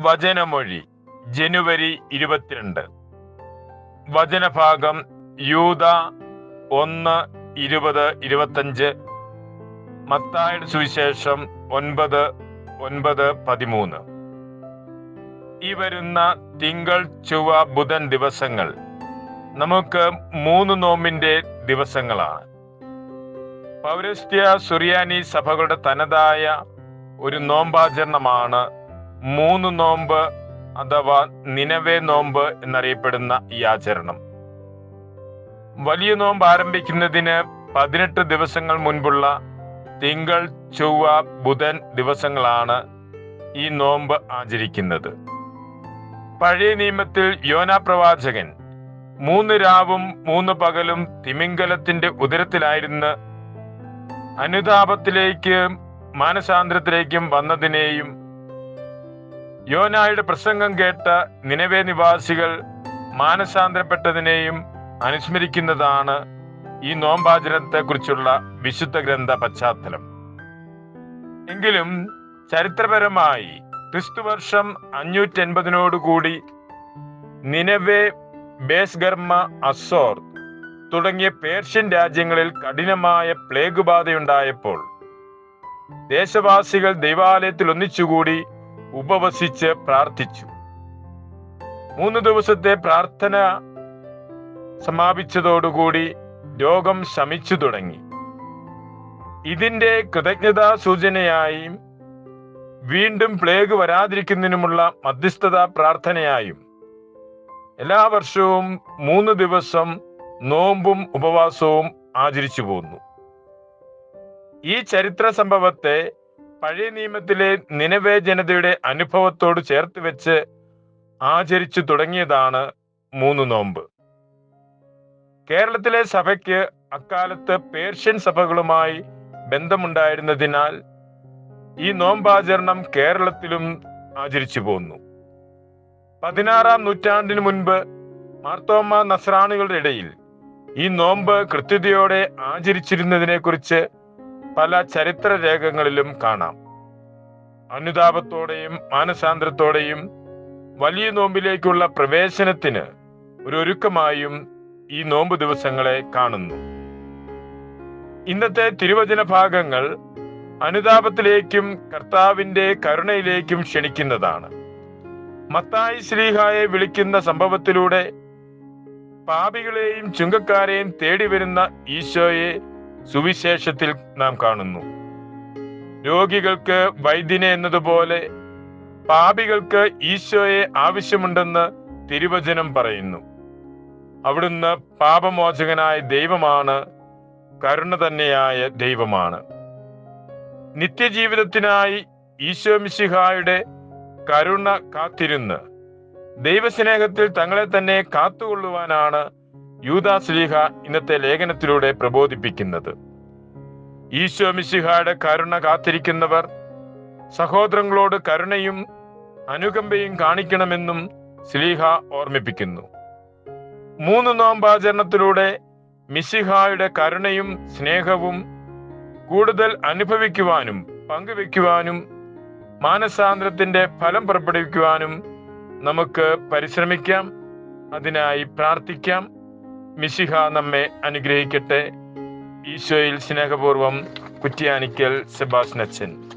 വചനമൊഴി ജനുവരി ഇരുപത്തിരണ്ട്. വചനഭാഗം യൂത ഒന്ന് ഇരുപത് ഇരുപത്തഞ്ച്. മത്തായുടെ സുവിശേഷം ഒൻപത് ഒൻപത് പതിമൂന്ന്. ഈ വരുന്ന തിങ്കൾ ചൊവ്വ ബുധൻ ദിവസങ്ങൾ നമുക്ക് മൂന്ന് നോമ്പിന്റെ ദിവസങ്ങളാണ്. പൗരസ്ത്യ സുറിയാനി സഭകളുടെ തനതായ ഒരു നോമ്പാചരണമാണ് മൂന്ന് നോമ്പ് അഥവാ നിനവേ നോമ്പ് എന്നറിയപ്പെടുന്ന ഈ ആചരണം. വലിയ നോമ്പ് ആരംഭിക്കുന്നതിന് പതിനെട്ട് ദിവസങ്ങൾ മുൻപുള്ള തിങ്കൾ ചൊവ്വ ബുധൻ ദിവസങ്ങളാണ് ഈ നോമ്പ് ആചരിക്കുന്നത്. പഴയ നിയമത്തിൽ യോനാ പ്രവാചകൻ മൂന്ന് രാവും മൂന്ന് പകലും തിമിംഗലത്തിന്റെ ഉദരത്തിലായിരുന്ന് അനുതാപത്തിലേക്കും മാനസാന്തരത്തിലേക്കും വന്നതിനെയും യോനായുടെ പ്രസംഗം കേട്ട നിലവേ നിവാസികൾ മാനസാന്തരപ്പെട്ടതിനെയും അനുസ്മരിക്കുന്നതാണ് ഈ നോമ്പാചരണത്തെക്കുറിച്ചുള്ള വിശുദ്ധ ഗ്രന്ഥ പശ്ചാത്തലം. എങ്കിലും ചരിത്രപരമായി ക്രിസ്തുവർഷം അഞ്ഞൂറ്റി എൺപതിനോടുകൂടി നിലവേ ബേസ്ഗർമ്മ അസോർ തുടങ്ങിയ പേർഷ്യൻ രാജ്യങ്ങളിൽ കഠിനമായ പ്ലേഗ് ബാധയുണ്ടായപ്പോൾ ദേശവാസികൾ ദൈവാലയത്തിൽ ഒന്നിച്ചുകൂടി ഉപവസിച്ച് പ്രാർത്ഥിച്ചു. മൂന്ന് ദിവസത്തെ പ്രാർത്ഥന സമാപിച്ചതോടുകൂടി രോഗം ശമിച്ചു തുടങ്ങി. ഇതിന്റെ കൃതജ്ഞതാ സൂചനയായും വീണ്ടും പ്ലേഗ് വരാതിരിക്കുന്നതിനുമുള്ള മധ്യസ്ഥതാ പ്രാർത്ഥനയായും. എല്ലാ വർഷവും മൂന്ന് ദിവസം നോമ്പും ഉപവാസവും ആചരിച്ചു പോന്നു. ഈ ചരിത്ര സംഭവത്തെ പഴയ നിയമത്തിലെ നിലവേ ജനതയുടെ അനുഭവത്തോട് ചേർത്ത് വെച്ച് ആചരിച്ചു തുടങ്ങിയതാണ് മൂന്ന് നോമ്പ്. കേരളത്തിലെ സഭയ്ക്ക് അക്കാലത്ത് പേർഷ്യൻ സഭകളുമായി ബന്ധമുണ്ടായിരുന്നതിനാൽ ഈ നോമ്പാചരണം കേരളത്തിലും ആചരിച്ചു പോന്നു. പതിനാറാം നൂറ്റാണ്ടിന് മുൻപ് മാർത്തോമ നസ്രാണികളുടെ ഇടയിൽ ഈ നോമ്പ് കൃത്യതയോടെ ആചരിച്ചിരുന്നതിനെ കുറിച്ച് പല ചരിത്ര രേഖകളിലും കാണാം. അനുതാപത്തോടെയും മാനസാന്തരത്തോടെയും വലിയ നോമ്പിലേക്കുള്ള പ്രവേശനത്തിന് ഒരു ഒരുക്കമായും ഈ നോമ്പ് ദിവസങ്ങളെ കാണുന്നു. ഇന്നത്തെ തിരുവചന ഭാഗങ്ങൾ അനുതാപത്തിലേക്കും കർത്താവിന്റെ കരുണയിലേക്കും ക്ഷണിക്കുന്നതാണ്. മത്തായി ശ്രീഹായെ വിളിക്കുന്ന സംഭവത്തിലൂടെ പാപികളെയും ചുങ്കക്കാരെയും തേടി വരുന്ന ഈശോയെ സുവിശേഷത്തിൽ നാം കാണുന്നു. രോഗികൾക്ക് വൈദ്യനെ എന്നതുപോലെ പാപികൾക്ക് ഈശോയെ ആവശ്യമുണ്ടെന്ന് തിരുവചനം പറയുന്നു. അവിടുന്ന് പാപമോചകനായ ദൈവമാണ് കരുണ തന്നെയായ ദൈവമാണ്. നിത്യജീവിതത്തിനായി ഈശോ മിശിഹായുടെ കരുണ കാത്തിരുന്ന് ദൈവസ്നേഹത്തിൽ തങ്ങളെ തന്നെ കാത്തുകൊള്ളുവാനാണ് യൂദാസ്ലീഹ ഇന്നത്തെ ലേഖനത്തിലൂടെ പ്രബോധിപ്പിക്കുന്നത്. ഈശോ മിശിഹായുടെ കരുണ കാത്തിരിക്കുന്നവർ സഹോദരങ്ങളോട് കരുണയും അനുകമ്പയും കാണിക്കണമെന്നും സ്ലീഹ ഓർമ്മിപ്പിക്കുന്നു. മൂന്ന് നോമ്പാചരണത്തിലൂടെ മിശിഹായുടെ കരുണയും സ്നേഹവും കൂടുതൽ അനുഭവിക്കുവാനും പങ്കുവെക്കുവാനും മാനസാന്തരത്തിന്റെ ഫലം പുറപ്പെടുവിക്കുവാനും നമുക്ക് പരിശ്രമിക്കാം. അതിനായി പ്രാർത്ഥിക്കാം. മിശിഹ നമ്മെ അനുഗ്രഹിക്കട്ടെ. ഈശോയിൽ സ്നേഹപൂർവം കുറ്റിയാനിക്കൽ സെബാസ്നച്ചൻ